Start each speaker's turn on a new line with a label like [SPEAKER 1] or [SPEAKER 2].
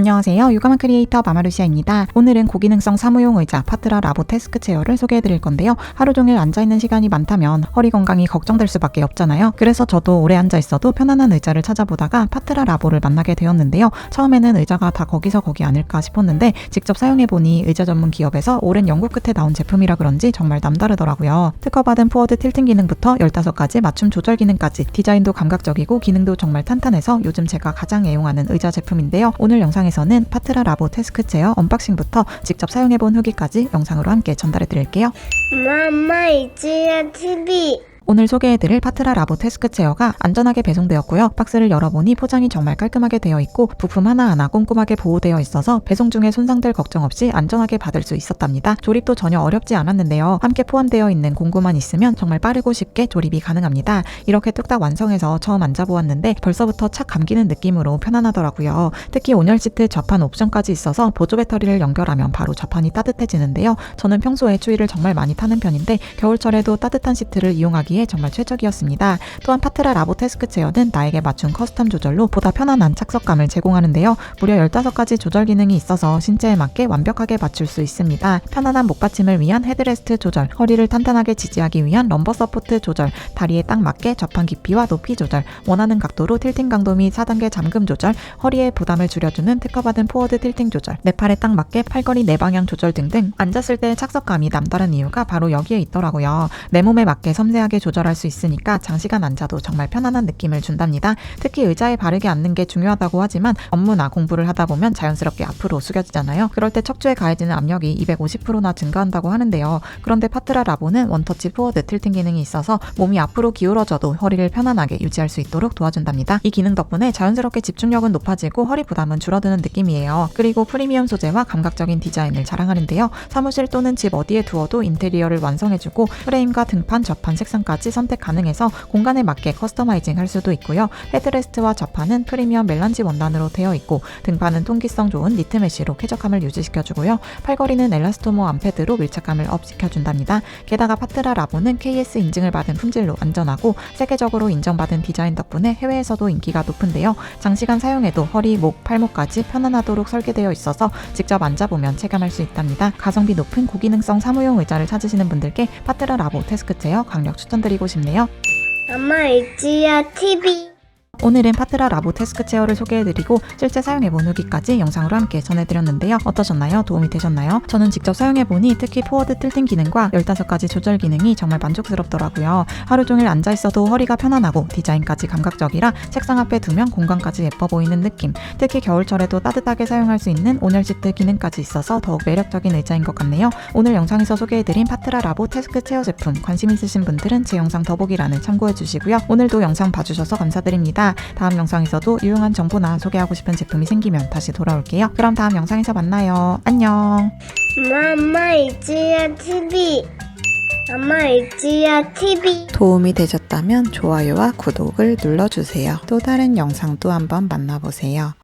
[SPEAKER 1] 안녕하세요. 유가만 크리에이터 마마루시아입니다. 오늘은 고기능성 사무용 의자 파트라 라보 테스크 체어를 소개해 드릴 건데요. 하루 종일 앉아 있는 시간이 많다면 허리 건강이 걱정될 수밖에 없잖아요. 그래서 저도 오래 앉아 있어도 편안한 의자를 찾아보다가 파트라 라보를 만나게 되었는데요. 처음에는 의자가 다 거기서 거기 아닐까 싶었는데 직접 사용해 보니 의자 전문 기업에서 오랜 연구 끝에 나온 제품이라 그런지 정말 남다르더라고요. 특허받은 포워드 틸팅 기능부터 15가지 맞춤 조절 기능까지 디자인도 감각적이고 기능도 정말 탄탄해서 요즘 제가 가장 애용하는 의자 제품인데요. 오늘 영상에 서는 파트라 라보 테스크 체어 언박싱부터 직접 사용해본 후기까지 영상으로 함께 전달해 드릴게요.
[SPEAKER 2] 마마 이지야 TV
[SPEAKER 1] 오늘 소개해드릴 파트라 라보 테스크 체어가 안전하게 배송되었고요. 박스를 열어보니 포장이 정말 깔끔하게 되어 있고 부품 하나하나 꼼꼼하게 보호되어 있어서 배송 중에 손상될 걱정 없이 안전하게 받을 수 있었답니다. 조립도 전혀 어렵지 않았는데요. 함께 포함되어 있는 공구만 있으면 정말 빠르고 쉽게 조립이 가능합니다. 이렇게 뚝딱 완성해서 처음 앉아보았는데 벌써부터 착 감기는 느낌으로 편안하더라고요. 특히 온열 시트 접한 옵션까지 있어서 보조 배터리를 연결하면 바로 접한이 따뜻해지는데요. 저는 평소에 추위를 정말 많이 타는 편인데 겨울철에도 따뜻한 시트를 이용하기 에 정말 최적이었습니다. 또한 파트라 라보 테스크 체어는 나에게 맞춘 커스텀 조절로 보다 편안한 착석감을 제공하는데요. 무려 15가지 조절 기능이 있어서 신체에 맞게 완벽하게 맞출 수 있습니다. 편안한 목받침을 위한 헤드레스트 조절, 허리를 탄탄하게 지지하기 위한 럼버 서포트 조절, 다리에 딱 맞게 접한 깊이와 높이 조절, 원하는 각도로 틸팅 강도 및 4단계 잠금 조절, 허리의 부담을 줄여주는 특허받은 포워드 틸팅 조절, 내 팔에 딱 맞게 팔걸이 네 내방향 조절 등등 앉았을 때의 착석감이 남다른 이유가 바로 여기에 있더라고요. 내 몸에 맞게 섬세하게 조절할 수 있으니까 장시간 앉아도 정말 편안한 느낌을 준답니다. 특히 의자에 바르게 앉는 게 중요하다고 하지만 업무나 공부를 하다 보면 자연스럽게 앞으로 숙여지잖아요. 그럴 때 척추에 가해지는 압력이 250%나 증가한다고 하는데요. 그런데 파트라 라보는 원터치 포워드 틸팅 기능이 있어서 몸이 앞으로 기울어져도 허리를 편안하게 유지할 수 있도록 도와준답니다. 이 기능 덕분에 자연스럽게 집중력은 높아지고 허리 부담은 줄어드는 느낌이에요. 그리고 프리미엄 소재와 감각적인 디자인을 자랑하는데요. 사무실 또는 집 어디에 두어도 인테리어를 완성해주고 프레임과 등판, 접한 색상까지 선택 가능해서 공간에 맞게 커스터마이징 할 수도 있고요. 헤드레스트와 접판은 프리미엄 멜란지 원단으로 되어 있고 등판은 통기성 좋은 니트 메쉬로 쾌적함을 유지시켜주고요. 팔걸이는 엘라스토모 암패드로 밀착감을 업 시켜준답니다. 게다가 파트라 라보는 KS 인증을 받은 품질로 안전하고 세계적으로 인정받은 디자인 덕분에 해외에서도 인기가 높은데요. 장시간 사용해도 허리, 목, 팔목까지 편안하도록 설계되어 있어서 직접 앉아보면 체감할 수 있답니다. 가성비 높은 고기능성 사무용 의자를 찾으시는 분들께 파트라 라보 테스크 체어 강력 추천 드리고 싶네요.
[SPEAKER 2] 마마 이지야 TV
[SPEAKER 1] 오늘은 파트라 라보 테스크 체어를 소개해드리고 실제 사용해본 후기까지 영상으로 함께 전해드렸는데요. 어떠셨나요? 도움이 되셨나요? 저는 직접 해보니 특히 포워드 틸팅 기능과 15가지 조절 기능이 정말 만족스럽더라고요. 하루 종일 앉아있어도 허리가 편안하고 디자인까지 감각적이라 책상 앞에 두면 공간까지 예뻐 보이는 느낌. 특히 겨울철에도 따뜻하게 사용할 수 있는 온열 시트 기능까지 있어서 더욱 매력적인 의자인 것 같네요. 오늘 영상에서 소개해드린 파트라 라보 테스크 체어 제품 관심 있으신 분들은 제 영상 더보기란을 참고해주시고요. 오늘도 영상 봐주셔서 감사드립니다. 다음 영상에서도 유용한 정보나 소개하고 싶은 제품이 생기면 다시 돌아올게요. 그럼 다음 영상에서 만나요. 안녕.
[SPEAKER 2] 마마 이지야 TV 마마 이지야 TV
[SPEAKER 1] 도움이 되셨다면 좋아요와 구독을 눌러주세요. 또 다른 영상도 한번 만나보세요.